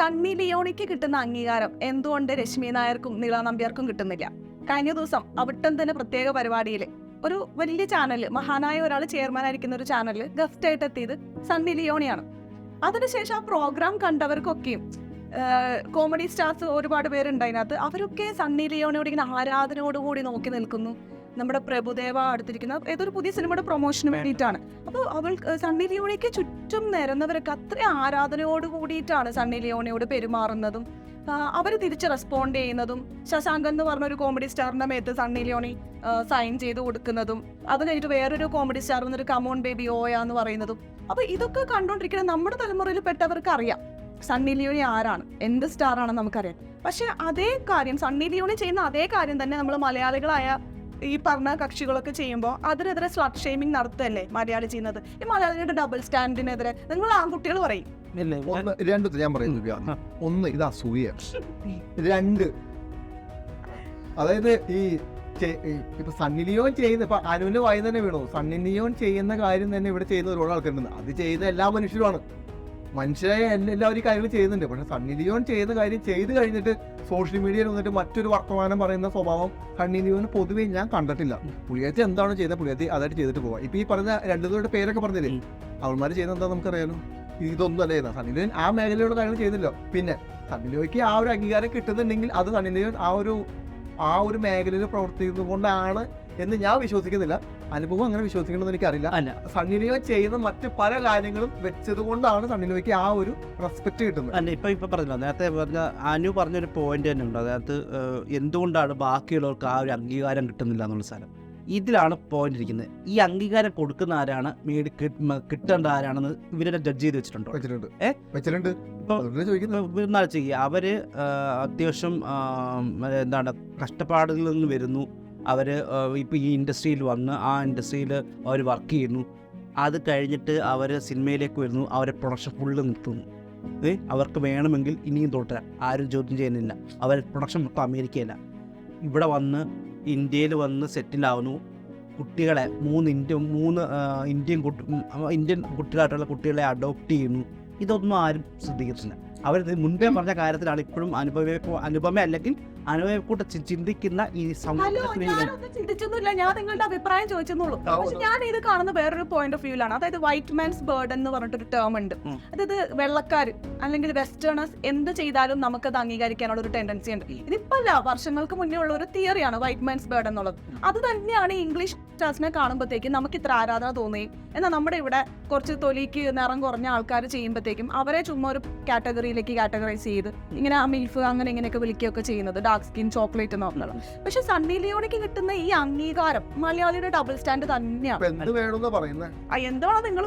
സണ്ണി ലിയോണിക്ക് കിട്ടുന്ന അംഗീകാരം എന്തുകൊണ്ട് രശ്മി നായർക്കും നീള നമ്പ്യാർക്കും കിട്ടുന്നില്ല? കഴിഞ്ഞ ദിവസം അവിട്ടം തന്നെ പ്രത്യേക പരിപാടിയിൽ ഒരു വലിയ ചാനൽ മഹാനായ ഒരാൾ ചെയർമാൻ ആയിരിക്കുന്ന ഒരു ചാനലിൽ ഗസ്റ്റ് ആയിട്ട് എത്തിയത് സണ്ണി ലിയോണിയാണ്. അതിനുശേഷം ആ പ്രോഗ്രാം കണ്ടവർക്കൊക്കെയും കോമഡി സ്റ്റാർസ് ഒരുപാട് പേരുണ്ട് അതിനകത്ത്. അവരൊക്കെ സണ്ണി ലിയോണിയോട് ഇങ്ങനെ ആരാധനയോടുകൂടി നോക്കി നിൽക്കുന്നു. നമ്മുടെ പ്രഭുദേവ അടുത്തിരിക്കുന്ന ഏതൊരു പുതിയ സിനിമയുടെ പ്രൊമോഷന് വേണ്ടിയിട്ടാണ്. അപ്പോൾ അവൾ സണ്ണി ലിയോണിക്ക് ചുറ്റും നിരന്നവരൊക്കെ അത്ര ആരാധനയോട് കൂടിയിട്ടാണ് സണ്ണി ലിയോണിയോട് പെരുമാറുന്നതും. അവർ തിരിച്ച് റെസ്പോണ്ട് ചെയ്യുന്നതും ശശാങ്കൻ എന്ന് പറഞ്ഞ ഒരു കോമഡി സ്റ്റാറിന്റെ മേത്ത് സണ്ണി ലിയോണി സൈൻ ചെയ്ത് കൊടുക്കുന്നതും അത് കഴിഞ്ഞിട്ട് വേറൊരു കോമഡി സ്റ്റാർ എന്നൊരു കമോൺ ബേബി ഓയ എന്ന് പറയുന്നതും. അപ്പോൾ ഇതൊക്കെ കണ്ടുകൊണ്ടിരിക്കുന്ന നമ്മുടെ തലമുറയിൽ പെട്ടവർക്ക് അറിയാം സണ്ണി ലിയോണി ആരാണ് എന്ത് സ്റ്റാറാണെന്ന് നമുക്കറിയാം. പക്ഷെ അതേ കാര്യം സണ്ണി ലിയോണി ചെയ്യുന്ന അതേ കാര്യം തന്നെ നമ്മൾ മലയാളികളായ ഈ പറഞ്ഞ കക്ഷികളൊക്കെ ചെയ്യുമ്പോൾ അതിനെതിരെ സ്ലട്ട് ഷെയ്മിങ് നടത്തുകയല്ലേ മലയാളി ചെയ്യുന്നത്? ഈ മലയാളിയുടെ ഡബിൾ സ്റ്റാൻഡിനെതിരെ നിങ്ങൾ ആൺകുട്ടികൾ പറയും. ഇല്ലേ ഒന്ന് രണ്ട് ഞാൻ പറയുന്നു. ഒന്ന് ഇത് അസൂയ രണ്ട്. അതായത് ഈ ഇപ്പൊ സണ്ണി ലിയോൺ ചെയ്യുന്ന ഇപ്പൊ അനുവിന്റെ വായി തന്നെ വീണു. സണ്ണി ലിയോൺ ചെയ്യുന്ന കാര്യം തന്നെ ഇവിടെ ചെയ്യുന്ന ഒരുപാട് ആൾക്കാരുണ്ട്. അത് ചെയ്ത എല്ലാ മനുഷ്യരുമാണ്. മനുഷ്യരായ എല്ലാ- എല്ലാവരും ഈ കാര്യങ്ങൾ ചെയ്യുന്നുണ്ട്. പക്ഷെ സണ്ണി ലിയോൺ ചെയ്യുന്ന കാര്യം ചെയ്ത് കഴിഞ്ഞിട്ട് സോഷ്യൽ മീഡിയയിൽ വന്നിട്ട് മറ്റൊരു വർത്തമാനം പറയുന്ന സ്വഭാവം ലിയോന് പൊതുവേ ഞാൻ കണ്ടിട്ടില്ല. പുള്ളിയത്തി എന്താണ് ചെയ്തത് പുള്ളിയത്തി അതായിട്ട് ചെയ്തിട്ട് പോവാം. ഇപ്പൊ ഈ പറഞ്ഞ രണ്ടുപേരുടെ പേരൊക്കെ പറഞ്ഞില്ലേ? അവന്മാർ ചെയ്യുന്ന എന്താ നമുക്കറിയാലോ? ഇതൊന്നും അല്ലേ സണ്ണി ലിയോൻ ആ മേഖലയുടെ കാര്യങ്ങൾ ചെയ്തില്ലോ പിന്നെ സണ്ണി ലിയോയ്ക്ക് ആ ഒരു അംഗീകാരം കിട്ടുന്നുണ്ടെങ്കിൽ അത് സണ്ണി ലിയോൻ ആ ഒരു ആ ഒരു മേഖലയിൽ പ്രവർത്തിക്കുന്നത് കൊണ്ടാണ് എന്ന് ഞാൻ വിശ്വസിക്കുന്നില്ല. അനുഭവം അങ്ങനെ വിശ്വസിക്കണമെന്ന് എനിക്കറിയില്ല. അല്ല. സണ്ണിനിയോ ചെയ്യുന്ന മറ്റ് പല കാര്യങ്ങളും വെച്ചത് കൊണ്ടാണ് സണ്ണിലിയോയ്ക്ക് ആ ഒരു റെസ്പെക്ട് കിട്ടുന്നത്. അല്ല ഇപ്പൊ ഇപ്പൊ പറഞ്ഞല്ലോ നേരത്തെ പറഞ്ഞ അനു പറഞ്ഞൊരു പോയിന്റ് തന്നെ ഉണ്ട് അതായത് എന്തുകൊണ്ടാണ് ബാക്കിയുള്ളവർക്ക് ആ ഒരു അംഗീകാരം കിട്ടുന്നില്ല എന്നുള്ള സാധനം ഇതിലാണ് പോയിന്റ് ഇരിക്കുന്നത്. ഈ അംഗീകാരം കൊടുക്കുന്ന ആരാണ്? മേടി കിട്ടേണ്ട ആരാണെന്ന് ഇവരെ ജഡ്ജ് ചെയ്ത് വെച്ചിട്ടുണ്ടോ? വെച്ചിട്ടുണ്ട്. ചെയ്യുക അവർ അത്യാവശ്യം എന്താണ് കഷ്ടപ്പാടുകളിൽ നിന്ന് വരുന്നു. അവർ ഇപ്പോൾ ഈ ഇൻഡസ്ട്രിയിൽ വന്ന് ആ ഇൻഡസ്ട്രിയിൽ അവർ വർക്ക് ചെയ്യുന്നു. അത് കഴിഞ്ഞിട്ട് അവർ സിനിമയിലേക്ക് വരുന്നു. അവരെ പ്രൊഡക്ഷൻ ഫുള്ള് നിർത്തുന്നു. ഏ അവർക്ക് വേണമെങ്കിൽ ഇനിയും തുടരാം ആരും ചോദ്യം ചെയ്യുന്നില്ല. അവർ പ്രൊഡക്ഷൻ മൊത്തം അമേരിക്കയില്ല ഇവിടെ വന്ന് ഇന്ത്യയിൽ വന്ന് സെറ്റിലാവുന്നു കുട്ടികളെ മൂന്ന് ഇന്ത്യ മൂന്ന് ഇന്ത്യൻ കുട്ടി ഇന്ത്യൻ കുട്ടികളായിട്ടുള്ള കുട്ടികളെ അഡോപ്റ്റ് ചെയ്യുന്നു. ഇതൊന്നും ആരും ശ്രദ്ധിക്കത്തില്ല. അവർ മുൻപേ പറഞ്ഞ കാര്യത്തിലാണ് ഇപ്പോഴും അനുഭവ അനുപമ അല്ലെങ്കിൽ അനുഭവക്കൂട്ട ചിന്തിക്കുന്ന ഈ ചിന്തിച്ചൊന്നുമില്ല. ഞാൻ നിങ്ങളുടെ അഭിപ്രായം ചോദിച്ചെന്നുള്ളൂ പക്ഷെ ഞാൻ ഇത് കാണുന്ന വേറൊരു പോയിന്റ് ഓഫ് വ്യൂലാണ് അതായത് വൈറ്റ് മാൻസ് ബേർഡ് എന്ന് പറഞ്ഞിട്ടൊരു ടേം ഉണ്ട്. അതായത് വെള്ളക്കാർ അല്ലെങ്കിൽ വെസ്റ്റേണേഴ്സ് എന്ത് ചെയ്താലും നമുക്ക് അത് അംഗീകരിക്കാനുള്ള ഒരു ടെൻഡൻസി ഉണ്ട്. ഇതിപ്പല്ല വർഷങ്ങൾക്ക് മുന്നേ ഉള്ള ഒരു തിയറിയാണ് വൈറ്റ് മാൻസ് ബേർഡ് എന്നുള്ളത്. അത് തന്നെയാണ് ഇംഗ്ലീഷ് സ്റ്റാർസിനെ കാണുമ്പോഴത്തേക്കും നമുക്ക് ഇത്ര ആരാധന തോന്നി. എന്നാൽ നമ്മുടെ ഇവിടെ കുറച്ച് തൊലിക്ക് നിറം കുറഞ്ഞ ആൾക്കാർ ചെയ്യുമ്പോഴത്തേക്കും അവരെ ചുമ്മാ ഒരു കാറ്റഗറിയിലേക്ക് കാറ്റഗറൈസ് ചെയ്ത് ഇങ്ങനെ ആ മിൽഫ് അങ്ങനെ ഇങ്ങനെയൊക്കെ വിളിക്കുകയൊക്കെ ചെയ്യുന്നത് ഡാർക്ക് സ്കിൻ ചോക്ലേറ്റ് എന്ന് പറഞ്ഞത് പക്ഷെ സണ്ണി ലിയോണിക്ക് കിട്ടുന്ന ഈ അംഗീകാരം മലയാളിയുടെ ഡബിൾ സ്റ്റാൻഡ് തന്നെയാണ് എന്താണോ നിങ്ങൾ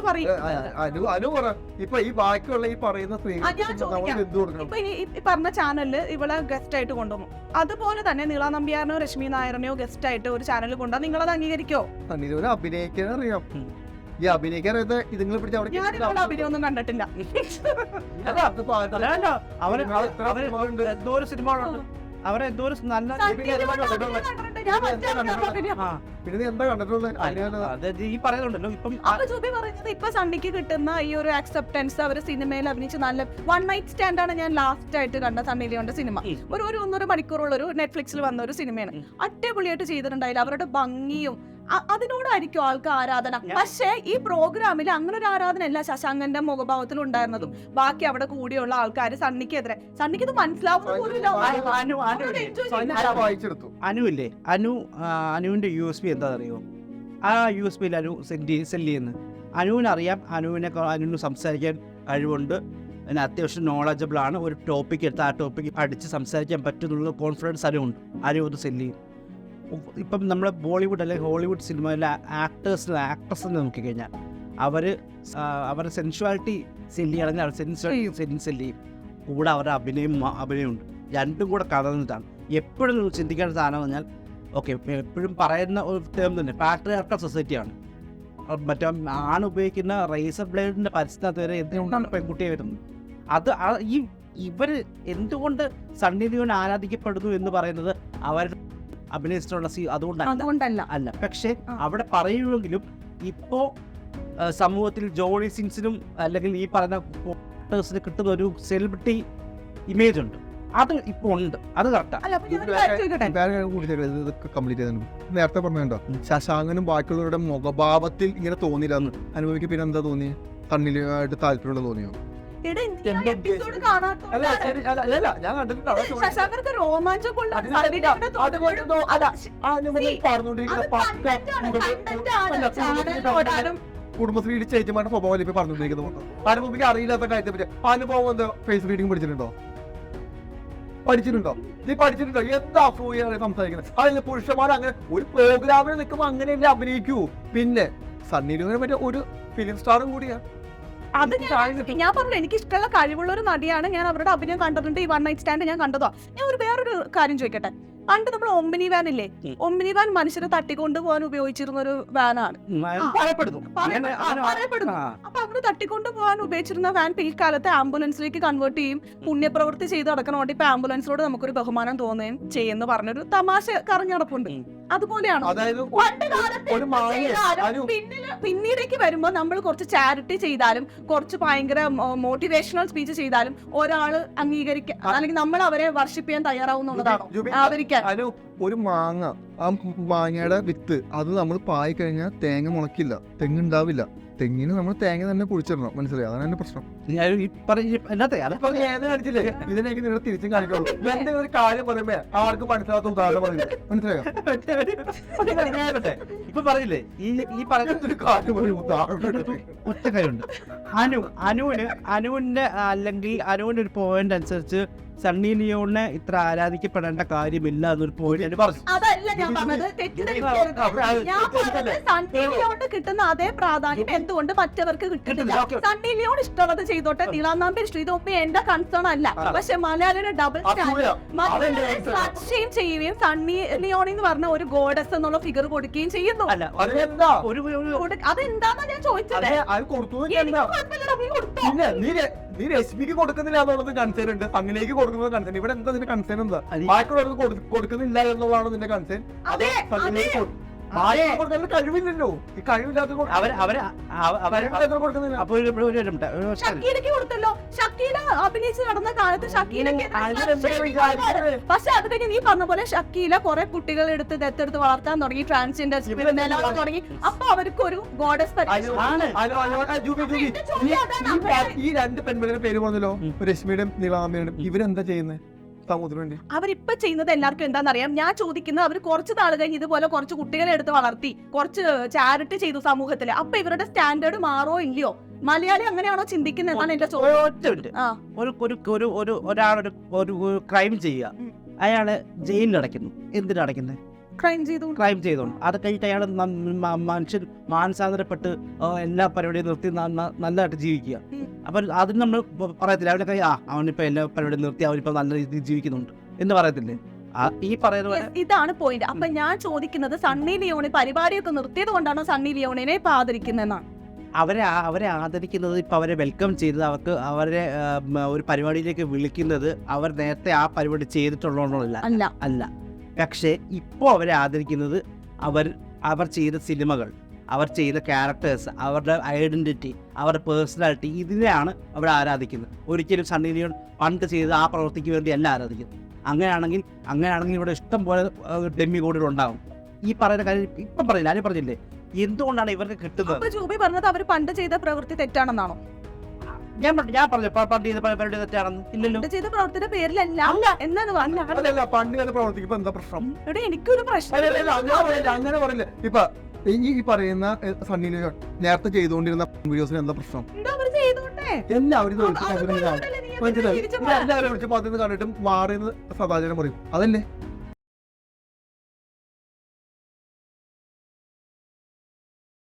ഈ പറഞ്ഞ ചാനലിൽ ഇവളെ ഗസ്റ്റ് ആയിട്ട് കൊണ്ടുവന്നു. അതുപോലെ തന്നെ നീള നമ്പ്യാറിനെയോ രശ്മി നായരനെയോ ഗസ്റ്റ് ആയിട്ട് ഒരു ചാനൽ കൊണ്ടുവന്നാൽ നിങ്ങളത് അംഗീകരിക്കോ? സണ്ണിലിയോനെ അഭിനയിക്കാൻ അറിയാം. ഈ അഭിനയിക്കാൻ അറിയാത്ത ഇതുങ്ങളെ പിടിച്ച് അവിടെ ഞാൻ ഇവളുടെ അഭിനയൊന്നും കണ്ടിട്ടില്ല. അല്ല ഇത്ര അവർ എന്തോ ഒരു സിനിമ അവരെ എന്തോ ഒരു നല്ല കണ്ടിട്ടുണ്ട്. ഞാൻ മറ്റേ ആളുടെ അഭിനയം. ആ. പിന്നെ നീ എന്താ കണ്ടിട്ടുള്ളത്? അതിനാണ് അതായത് ഈ പറയുന്നുണ്ടല്ലോ. ഇപ്പം ആ- അപ്പൊ ജൂബി പറയുന്നത് ഇപ്പൊ സണ്ണിക്ക് കിട്ടുന്ന ഈ ഒരു അക്സെപ്റ്റൻസ് അവർ സിനിമയിൽ അഭിനയിച്ച് നല്ല വൺ നൈറ്റ് സ്റ്റാൻഡ് ആണ് ഞാൻ ലാസ്റ്റ് ആയിട്ട് കണ്ട സണ്ണി ലിയോന്റെ സിനിമ. ഉം. ഒരു ഒരു ഒന്നര മണിക്കൂറുള്ള ഒരു നെറ്റ്ഫ്ലിക്സിൽ വന്ന ഒരു സിനിമയാണ്. ഉം. അടിപൊളിയായിട്ട് ചെയ്തിട്ടുണ്ടായില്ല. അവരുടെ ഭംഗിയും അതിനോടായിരിക്കും ആൾക്ക് ആരാധന. പക്ഷേ ഈ പ്രോഗ്രാമിൽ അങ്ങനെ ഒരു ആരാധന അല്ല ശശാങ്കന്റെ മുഖഭാവത്തിൽ ഉണ്ടായിരുന്നതും. ബാക്കി അവിടെ കൂടിയുള്ള ആൾക്കാർ സണ്ണിക്കെതിരെ. സണ്ണിക്ക് ഇത് മനസ്സിലാവുന്ന അനുവില്ലേ? അനു- ചെയ്യുന്ന അനുവിന്റെ യു എസ് പി എന്താ അറിയോ ആ യു എസ് പിയിൽ അനു സെൽ സെൽ ചെയ്യുന്നത് അനുവിനറിയാം അനുവിനെ അനുവിന് സംസാരിക്കാൻ കഴിവുണ്ട്. പിന്നെ അത്യാവശ്യം നോളജബിൾ ആണ്. ഒരു ടോപ്പിക് എടുത്ത് ആ ടോപ്പിക് അടിച്ച് സംസാരിക്കാൻ പറ്റുന്നുള്ള കോൺഫിഡൻസ് അനുവുണ്ട് അനു അത് സെല്ല് ചെയ്യും. ഇപ്പം നമ്മുടെ ബോളിവുഡ് അല്ലെങ്കിൽ ഹോളിവുഡ് സിനിമയിലെ ആക്ടേഴ്സിന് ആക്ട്രസിനെ നോക്കിക്കഴിഞ്ഞാൽ അവർ അവരുടെ സെൻഷ്വാലിറ്റി സെല്ലി ചെയ്യണമെങ്കിൽ അവർ സെൻസ്വാലിറ്റി സെൽ സെൽ ചെയ്യും. കൂടെ അവരുടെ അഭിനയം അഭിനയം ഉണ്ട് രണ്ടും കൂടെ കടന്നിട്ടാണ് എപ്പോഴും നിങ്ങൾ ചിന്തിക്കേണ്ട സാധനം പറഞ്ഞാൽ ഓക്കെ എപ്പോഴും പറയുന്ന ഒരു ടേം തന്നെ പാട്രിയാർക്കൽ സൊസൈറ്റിയാണ് മറ്റേ ആണ് ഉപയോഗിക്കുന്ന റേസർ ബ്ലേഡിന്റെ പരസ്യത്തിനകത്ത് വരെ എന്തുകൊണ്ടാണ് പെൺകുട്ടിയെ വരുന്നത്? അത് ഈ ഇവർ എന്തുകൊണ്ട് സണ്ണി ലിയോൺ ആരാധിക്കപ്പെടുന്നു എന്ന് പറയുന്നത് അവർ അഭിനയിച്ചിട്ടുള്ള സീ അതുകൊണ്ടല്ല. അതുകൊണ്ടല്ല. അല്ല. പക്ഷെ അവിടെ പറയുമെങ്കിലും ഇപ്പോ സമൂഹത്തിൽ ജോണി സിൻസിനും അല്ലെങ്കിൽ ഈ പറയുന്ന ഫോട്ടോസിന് കിട്ടുന്ന ഒരു സെലിബ്രിറ്റി ഇമേജ് ഉണ്ട്. അത് ഇപ്പൊ ഉണ്ട്. അത് കംപ്ലീറ്റ് നേരത്തെ പറഞ്ഞോ ശശാങ്കനും ബാക്കിയുള്ളവരുടെ മുഖഭാവത്തിൽ ഇങ്ങനെ തോന്നിയില്ല അനുഭവിക്ക് പിന്നെ എന്താ തോന്നിയത് കണ്ണിലുമായിട്ട് താല്പര്യമുള്ള തോന്നിയോ? ശശാങ്കർക്ക് ഓടാനും കുടുംബശ്രീയുടെ ചേച്ചിമാരുടെ സ്വഭാവം ഇപ്പൊ പറഞ്ഞുകൊണ്ടിരിക്കുന്നത് അനുഭവിക്ക് അറിയില്ലാത്ത കാര്യത്തെ പറ്റി. അനുഭവം എന്താ ഫേസ് റീഡിംഗ് പഠിച്ചിട്ടുണ്ടോ? പഠിച്ചിട്ടുണ്ടോ? നീ പഠിച്ചിട്ടുണ്ടോ? എന്താ അസൂയാണ് സംസാരിക്കുന്നത്? അതിന് പുരുഷന്മാർ അങ്ങനെ ഒരു പ്രോഗ്രാമിൽ നിൽക്കുമ്പോൾ അങ്ങനെയല്ലേ അഭിനയിക്കൂ. പിന്നെ സണ്ണി ലിയോനെ പറ്റിയ ഒരു ഫിലിം സ്റ്റാറും കൂടിയാ. അത് ഞാൻ ഞാൻ പറഞ്ഞു എനിക്ക് ഇഷ്ടമുള്ള കഴിവുള്ള ഒരു നടിയാണ്. ഞാൻ അവരുടെ അഭിനയം കണ്ടതുണ്ട്. ഈ വൺ നൈറ്റ് സ്റ്റാൻഡ് ഞാൻ കണ്ടതോ. ഞാൻ ഒരു വേറൊരു കാര്യം ചോദിക്കട്ടെ? പണ്ട് നമ്മൾ ഒമ്പനി വാൻ ഇല്ലേ? ഒമ്പനി വാൻ മനുഷ്യരെ തട്ടിക്കൊണ്ട് പോകാൻ ഉപയോഗിച്ചിരുന്ന ഒരു വാനാണ്. പറയപ്പെടുന്നു. അപ്പൊ അവർ തട്ടിക്കൊണ്ട് പോകാൻ ഉപയോഗിച്ചിരുന്ന വാൻ പിൽക്കാലത്തെ ആംബുലൻസിലേക്ക് കൺവേർട്ട് ചെയ്യും. പുണ്യപ്രവൃത്തി ചെയ്ത് നടക്കണോണ്ട് ഇപ്പൊ ആംബുലൻസിനോട് നമുക്കൊരു ബഹുമാനം തോന്നുകയും ചെയ്യുന്നു പറഞ്ഞൊരു തമാശ കറഞ്ഞടപ്പുണ്ട് ഉം. അതുപോലെയാണോ? പണ്ട് കാലത്ത് പിന്നീടേക്ക് വരുമ്പോ നമ്മൾ കുറച്ച് ചാരിറ്റി ചെയ്താലും കുറച്ച് ഭയങ്കര മോട്ടിവേഷണൽ സ്പീച്ച് ചെയ്താലും ഒരാൾ അംഗീകരിക്കാൻ അല്ലെങ്കിൽ നമ്മൾ അവരെ വർഷിപ്പ് ചെയ്യാൻ തയ്യാറാവുന്നുള്ളതാണോ ആദരിക്കാൻ. ഒരു മാങ്ങ ആ മാങ്ങയുടെ വിത്ത് അത് നമ്മൾ പായി കഴിഞ്ഞാൽ തേങ്ങ മുളക്കില്ല തെങ്ങുണ്ടാവില്ല. തെങ്ങിന് നമ്മൾ തേങ്ങ തന്നെ കുഴിച്ചിടണം മനസ്സിലായി? അതാണ് എന്റെ പ്രശ്നം. ഞാൻ ഈ പറഞ്ഞ എന്നത്തെ? കാണിച്ചില്ലേ? നിങ്ങൾ തിരിച്ചും കാണിക്കുള്ളൂ. എന്തെങ്കിലും ഒരു കാര്യം പറയുമ്പോ ആർക്കും മനസ്സിലാത്ത ഉദാഹരണം പറയുന്നത്. മനസ്സിലായോ? ഇപ്പൊ പറഞ്ഞില്ലേ ഈ ഈ പറഞ്ഞ ഒരു കാര്യം പറയും ഉദാഹരണം എടുത്ത്. ഒറ്റ കാര്യമുണ്ട്. അനു അനുവിന് അനുവിന്റെ അല്ലെങ്കിൽ അനുവിന്റെ ഒരു പോയിന്റ് അനുസരിച്ച് സണ്ണി ലിയോണിനെ ഇത്ര ആരാധിക്കപ്പെടേണ്ട കാര്യമില്ല എന്നൊരു പോയിന്റ് പറഞ്ഞു. അതല്ല ഞാൻ പറഞ്ഞത് തെറ്റിദ്ധരിക്കരുത്. ഞാൻ പറഞ്ഞത് സണ്ണി ലിയോണിന് കിട്ടുന്ന അതേ പ്രാധാന്യം എന്തുകൊണ്ട് മറ്റവർക്ക് കിട്ടുന്നില്ല. സണ്ണി ലിയോൺ ഇഷ്ടമുള്ളത് ചെയ്തോട്ടെ. നീളാന്നാമ്പി ഇഷ്ടം ഇതൊന്നും എന്റെ കൺസേൺ അല്ല. പക്ഷെ മലയാളിയുടെ ഡബിൾ സ്റ്റാൻഡേർഡ് ചെയ്യുകയും സണ്ണി ലിയോൺ എന്ന് പറഞ്ഞ ഒരു ഗോഡസ് എന്നുള്ള ഫിഗർ കൊടുക്കുകയും ചെയ്യുന്നു. അതെന്താന്നാ ഞാൻ ചോദിച്ചത്? കൊടുത്തു നീ രശ്മിക്ക് കൊടുക്കുന്നില്ല എന്നുള്ളത് കൺസേൺ ഉണ്ട്. അങ്ങനേക്ക് കൊടുക്കുന്നത് കൺസേൺ ഇവിടെ എന്താ നിന്റെ കൺസേൺ എന്താ? ബാക്കിയുള്ളവർക്ക് കൊടുക്കുന്നില്ല എന്നുള്ളതാണ് നിന്റെ കൺസേൺ അതെ കൊടുക്കാൻ കഴിവില്ലല്ലോ. ഈ കഴിവില്ലാത്ത. ഷക്കീലക്ക് കൊടുത്തല്ലോ. ഷക്കീല അഭിനയിച്ച് നടന്ന കാലത്ത് ഷക്കീലക്ക് അതിനെന്താ വിചാരിക്കുന്നത്? പക്ഷെ അത് കഴിഞ്ഞ് നീ പറഞ്ഞ പോലെ ഷക്കീല കുറെ കുട്ടികൾ എടുത്ത് ദത്തെടുത്ത് വളർത്താൻ തുടങ്ങി. ട്രാൻസ്ജെൻഡർ തുടങ്ങി. അപ്പൊ അവർക്ക് ഒരു ഗോഡസ്. ഈ- രണ്ട് പെൺപിള്ളേരുടെ പേര് പറഞ്ഞല്ലോ. രശ്മിയുടെയും നീളാമയുടെയും. ഇവരെന്താ ചെയ്യുന്നത് സമൂഹത്തിന് വേണ്ടി അവരിപ്പൊ ചെയ്യുന്നത് എല്ലാവർക്കും എന്താണെന്നറിയാം ഞാൻ ചോദിക്കുന്നത് അവർ കുറച്ച് നാൾ കഴിഞ്ഞ് ഇതുപോലെ കുറച്ച് കുട്ടികളെ എടുത്ത് വളർത്തി കുറച്ച് ചാരിറ്റി ചെയ്തു സമൂഹത്തിൽ അപ്പൊ ഇവരുടെ സ്റ്റാൻഡേർഡ് മാറോ ഇല്ലയോ? മലയാളി അങ്ങനെയാണോ ചിന്തിക്കുന്നത് എന്നാണ് എന്റെ ചോദ്യം. ഒറ്റ മിനിറ്റ്. ആ. ഒരു ഒരു ഒരു ഒരു ഒരാളൊരു ഒരു ക്രൈം ചെയ്യുക. അയാൾ ജയിലിൽ അടയ്ക്കുന്നു എന്തിനടയ്ക്കുന്നത് ക്രൈം ചെയ്തു ക്രൈം ചെയ്തുകൊണ്ട്. അത് കഴിഞ്ഞിട്ട് അയാൾ മനുഷ്യൻ മാനസാന്തരപ്പെട്ട് എല്ലാ പരിപാടിയും നിർത്തി നല്ലതായിട്ട് ജീവിക്കുക. അപ്പൊ അതിന് നമ്മൾ പറയത്തില്ല. അവനൊക്കെ ആ അവനിപ്പോ എല്ലാ പരിപാടിയും നിർത്തി അവനിപ്പോ നല്ല രീതിയിൽ ജീവിക്കുന്നുണ്ട്. എന്ന് പറയത്തില്ലേ? ഈ പറയുന്ന ഇതാണ് പോയിന്റ് അപ്പൊ ഞാൻ ചോദിക്കുന്നത് സണ്ണി ലിയോണി പരിപാടിയൊക്കെ നിർത്തിയത് കൊണ്ടാണോ സണ്ണി ലിയോണിനെ ഇപ്പൊ ആദരിക്കുന്നതെന്നാണ് അവരെ അവരെ ആദരിക്കുന്നത് ഇപ്പൊ അവരെ വെൽക്കം ചെയ്തത് അവർക്ക് അവരെ ഒരു പരിപാടിയിലേക്ക് വിളിക്കുന്നത് അവർ നേരത്തെ ആ പരിപാടി ചെയ്തിട്ടുള്ളതുകൊണ്ടല്ല അല്ല. അല്ല. പക്ഷേ ഇപ്പോൾ അവരെ ആദരിക്കുന്നത് അവർ അവർ ചെയ്ത സിനിമകൾ അവർ ചെയ്ത ക്യാരക്ടേഴ്സ് അവരുടെ ഐഡന്റിറ്റി അവരുടെ പേഴ്സണാലിറ്റി ഇതിനെയാണ് അവർ ആരാധിക്കുന്നത്. ഒരിക്കലും സണ്ണി ലിയോൺ പണ്ട് ചെയ്ത ആ പ്രവൃത്തിക്ക് വേണ്ടി അല്ല ആരാധിക്കുന്നത്. അങ്ങനെയാണെങ്കിൽ അങ്ങനെയാണെങ്കിൽ ഇവിടെ ഇഷ്ടം പോലെ ഡെമ്മി കോഡുകൾ ഉണ്ടാകും ഈ പറയുന്ന കാര്യം ഇപ്പം പറയില്ല ആരും പറഞ്ഞില്ലേ? എന്തുകൊണ്ടാണ് ഇവർക്ക് കിട്ടുന്നത്? ജൂബി പറഞ്ഞത് അവർ പണ്ട് ചെയ്ത പ്രവൃത്തി തെറ്റാണെന്നാണോ? ഞാൻ പറഞ്ഞു ഞാൻ പറഞ്ഞു പണ്ട് ചെയ്ത പരിപാടി തെറ്റാണെന്ന്. ഇല്ലല്ലോ. ചെയ്ത പ്രവർത്തന പേരിലല്ല. എന്നാണ് അതല്ല പണ്ട് കാലം പ്രവർത്തിക്കുമ്പോ എന്താ പ്രശ്നം? ഇവിടെ എനിക്കൊരു പ്രശ്നം. അല്ല, അല്ല, അങ്ങനെ പറയില്ല ഇപ്പൊ ഈ പറയുന്ന എ, സണ്ണി ലിയോൺ നേരത്തെ ചെയ്തുകൊണ്ടിരുന്ന വീഡിയോസിന് എന്താ പ്രശ്നം? എല്ലാവരും വിളിച്ച് മനസ്സിലായി? എല്ലാവരും വിളിച്ചപ്പോ അതിന് കണ്ടിട്ട് മാറിയെന്ന് സദാചാരം പറയും. അതല്ലേ?